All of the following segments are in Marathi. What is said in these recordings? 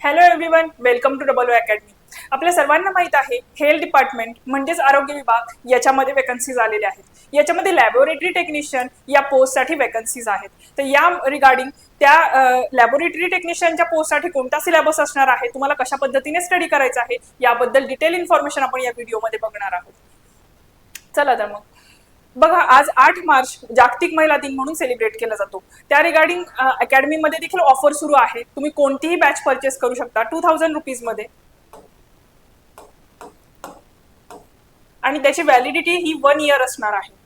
Hello everyone welcome to double academy आपल्या सर्वांना माहीत आहे हेल्थ डिपार्टमेंट म्हणजेच आरोग्य विभाग याच्यामध्ये वेकन्सीज आलेल्या आहेत. याच्यामध्ये लॅबोरेटरी टेक्निशियन या पोस्टसाठी वेकन्सीज आहेत. तर या रिगार्डिंग त्या लॅबोरेटरी टेक्निशियनच्या पोस्टसाठी कोणता सिलेबस असणार आहे तुम्हाला कशा पद्धतीने स्टडी करायचा आहे याबद्दल डिटेल इन्फॉर्मेशन आपण या व्हिडिओमध्ये बघणार आहोत. चला तर मग. बघा आज आठ मार्च जागतिक महिला दिन म्हणून सेलिब्रेट केला जातो. त्या रिगार्डिंग अकॅडमीमध्ये देखील ऑफर सुरू आहे तुम्ही कोणतीही बॅच परचेस करू शकता. टू थाउजंड रुपीजमध्ये आणि त्याची व्हॅलिडिटी ही वन इयर असणार आहे.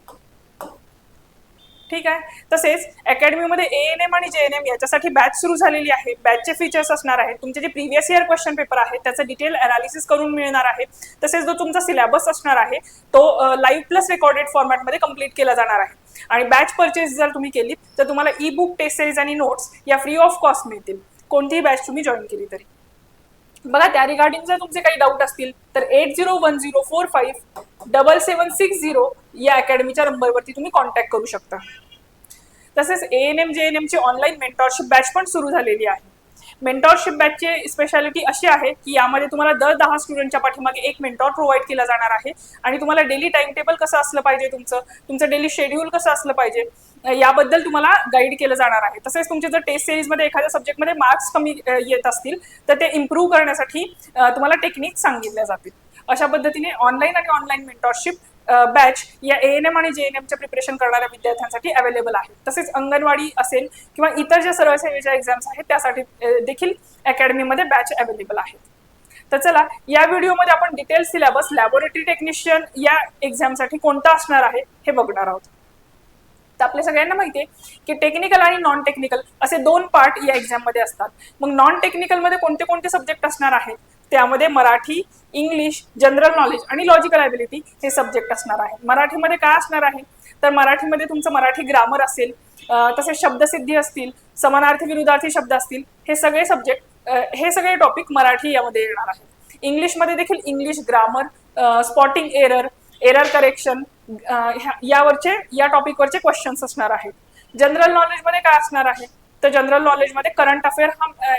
ठीक आहे? तसेच अकॅडमीमध्ये ए एन एम आणि जे एन एम याच्यासाठी बॅच सुरू झालेली आहे. बॅचचे फीचर्स असणार आहेत. तुमचे जे प्रिव्हियस इयर क्वेश्चन पेपर आहे त्याचं डिटेल अनालिसिस करून मिळणार आहे. तसेच जो तुमचा सिलेबस असणार आहे तो लाईव्ह प्लस रेकॉर्डेड फॉर्मॅटमध्ये कंप्लीट केला जाणार आहे. आणि बॅच परचेस जर तुम्ही केली तर तुम्हाला ई बुक टेस्ट सिरीज आणि नोट्स या फ्री ऑफ कॉस्ट मिळतील. कोणतीही बॅच तुम्ही जॉईन केली तरी. बघा त्या रिगार्डिंग जर तुमचे काही डाऊट असतील तर eight zero one zero four five double seven six zero या अकॅडमीच्या नंबरवरती तुम्ही कॉन्टॅक्ट करू शकता. तसेच A N M J N एमची online mentorship batch पण सुरू झालेली आहे. मेंटॉरशिप बॅचची स्पेशालिटी अशी आहे की यामध्ये तुम्हाला दर दहा स्टुडंटच्या पाठीमागे एक मेंटॉर प्रोव्हाइड केला जाणार आहे. आणि तुम्हाला डेली टाइम टेबल कसं असलं पाहिजे तुमचं? तुमचं डेली शेड्यूल कसं असलं पाहिजे? याबद्दल तुम्हाला गाईड केलं जाणार आहे. तसेच तुमचे जर टेस्ट सिरीजमध्ये एखाद्या सब्जेक्टमध्ये मार्क्स कमी येत असतील तर ते इम्प्रूव्ह करण्यासाठी तुम्हाला टेक्निक सांगितल्या जातील. अशा पद्धतीने ऑनलाईन आणि ऑनलाईन मेंटॉरशिप बॅच या ए एन एम आणि जे एन एमच्या प्रिपरेशन करणाऱ्या विद्यार्थ्यांसाठी अवेलेबल आहे. तसेच अंगणवाडी असेल किंवा इतर ज्या सर्वसेवेच्या एक्झाम्स आहेत त्यासाठी देखील अकॅडमीमध्ये बॅच अवेलेबल आहेत. तर चला या व्हिडिओमध्ये आपण डिटेल सिलेबस लॅबोरेटरी टेक्निशियन या एक्झामसाठी कोणता असणार आहे हे बघणार आहोत. तर आपल्या सगळ्यांना माहिती आहे की टेक्निकल आणि नॉन टेक्निकल असे दोन पार्ट या एक्झाममध्ये असतात. मग नॉन टेक्निकलमध्ये कोणते कोणते सब्जेक्ट असणार आहेत? त्यामध्ये मराठी इंग्लिश जनरल नॉलेज आणि लॉजिकल ॲबिलिटी हे सब्जेक्ट असणार आहे. मराठीमध्ये काय असणार आहे? तर मराठीमध्ये तुमचं मराठी ग्रामर असेल तसेच शब्दसिद्धी असतील समानार्थी विरुद्धार्थी शब्द असतील हे सगळे सब्जेक्ट हे सगळे टॉपिक मराठी यामध्ये येणार आहेत. इंग्लिशमध्ये देखील English grammar spotting error error correction यावरचे या टॉपिकवरचे क्वेश्चन्स असणार आहेत. जनरल नॉलेजमध्ये काय असणार आहे? तर जनरल नॉलेजमध्ये करंट अफेअर हा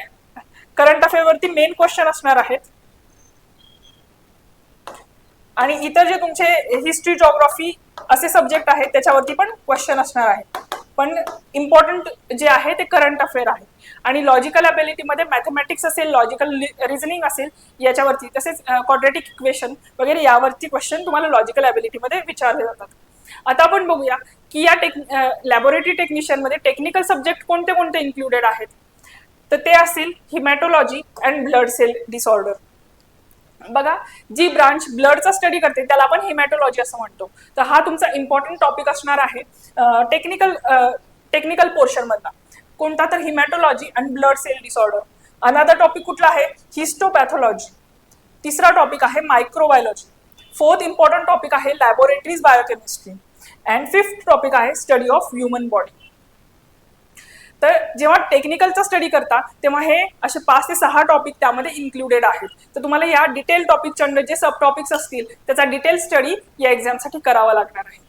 अफेअरवरती मेन क्वेश्चन असणार आहेत. आणि इतर जे तुमचे हिस्ट्री जॉग्राफी असे सब्जेक्ट आहेत त्याच्यावरती पण क्वेश्चन असणार आहेत. पण इम्पॉर्टंट जे आहे ते करंट अफेअर आहे. आणि लॉजिकल अबिलिटीमध्ये मॅथमॅटिक्स असेल लॉजिकल रिझनिंग असेल याच्यावरती तसेच क्वाड्रेटिक इक्वेशन वगैरे यावरती क्वेश्चन तुम्हाला लॉजिकल अबिलिटीमध्ये विचारले जातात. आता आपण बघूया की या टेक लॅबोरेटरी टेक्निशियनमध्ये टेक्निकल सब्जेक्ट कोणते कोणते इन्क्लुडेड आहेत? तर ते असेल hematology and blood cell disorder बघा जी ब्रांच ब्लडचा स्टडी करते त्याला आपण हिमॅटोलॉजी असं म्हणतो. तर हा तुमचा इम्पॉर्टंट टॉपिक असणार आहे. टेक्निकल टेक्निकल पोर्शन मधला. कोणता तर haematology and blood cell disorder another topic कुठला आहे? हिस्टोपॅथोलॉजी तिसरा टॉपिक आहे मायक्रोबायोलॉजी फोर्थ इम्पॉर्टंट टॉपिक आहे laboratories biochemistry and fifth topic आहे स्टडी ऑफ ह्युमन बॉडी तर जेव्हा टेक्निकलचा स्टडी करता तेव्हा हे असे पाच ते सहा टॉपिक त्यामध्ये इन्क्लुडेड आहेत. तर तुम्हाला या डिटेल टॉपिकच्या जे सब टॉपिक्स असतील त्याचा डिटेल स्टडी या एक्झामसाठी करावा लागणार आहे.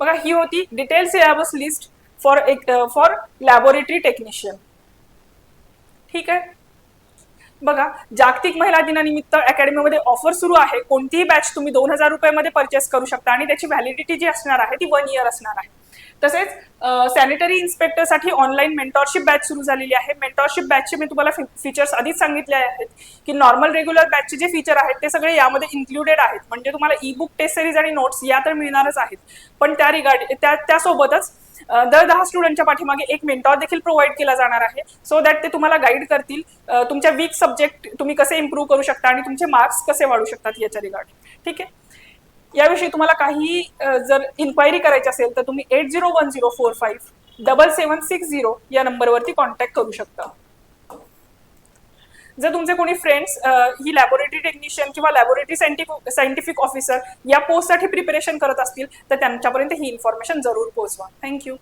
बघा ही होती डिटेल सिलेबस लिस्ट फॉर एक फॉर लॅबोरेटरी टेक्निशियन ठीक आहे? बघा जागतिक महिला दिनानिमित्त अकॅडमीमध्ये ऑफर सुरू आहे. कोणतीही बॅच तुम्ही दोन हजार रुपयामध्ये परचेस करू शकता आणि त्याची व्हॅलिडिटी जी असणार आहे ती वन इयर असणार आहे. तसेच सॅनिटरी इन्स्पेक्टरसाठी ऑनलाईन मेंटॉरशिप बॅच सुरू झालेली आहे. मेंटॉरशिप बॅचचे मी तुम्हाला फीचर्स आधीच सांगितले आहेत की नॉर्मल रेग्युलर बॅचचे जे फीचर आहेत ते सगळे यामध्ये इन्क्लुडेड आहेत. म्हणजे तुम्हाला ई बुक टेस्ट सिरीज आणि नोट्स या तर मिळणारच आहेत. पण त्या रिगार्ड त्या त्यासोबतच दर दहा स्टुडंटच्या पाठीमागे एक मेंटॉर देखील प्रोव्हाइड केला जाणार आहे. सो दॅट ते तुम्हाला गाईड करतील तुमच्या वीक सब्जेक्ट तुम्ही कसे इम्प्रूव्ह करू शकता आणि तुमचे मार्क्स कसे वाढू शकतात याच्या रिगार्ड ठीक आहे? याविषयी तुम्हाला काही जर इन्क्वायरी करायची असेल तर तुम्ही eight zero one zero four five double seven six zero या नंबरवरती कॉन्टॅक्ट करू शकता. जर तुमचे कोणी फ्रेंड्स ही लॅबोरेटरी टेक्निशियन किंवा लॅबोरेटरी सायंटिफिक सायंटिफिक ऑफिसर या पोस्टसाठी प्रिपरेशन करत असतील तर त्यांच्यापर्यंत ही इन्फॉर्मेशन जरूर पोहोचवा. थँक्यू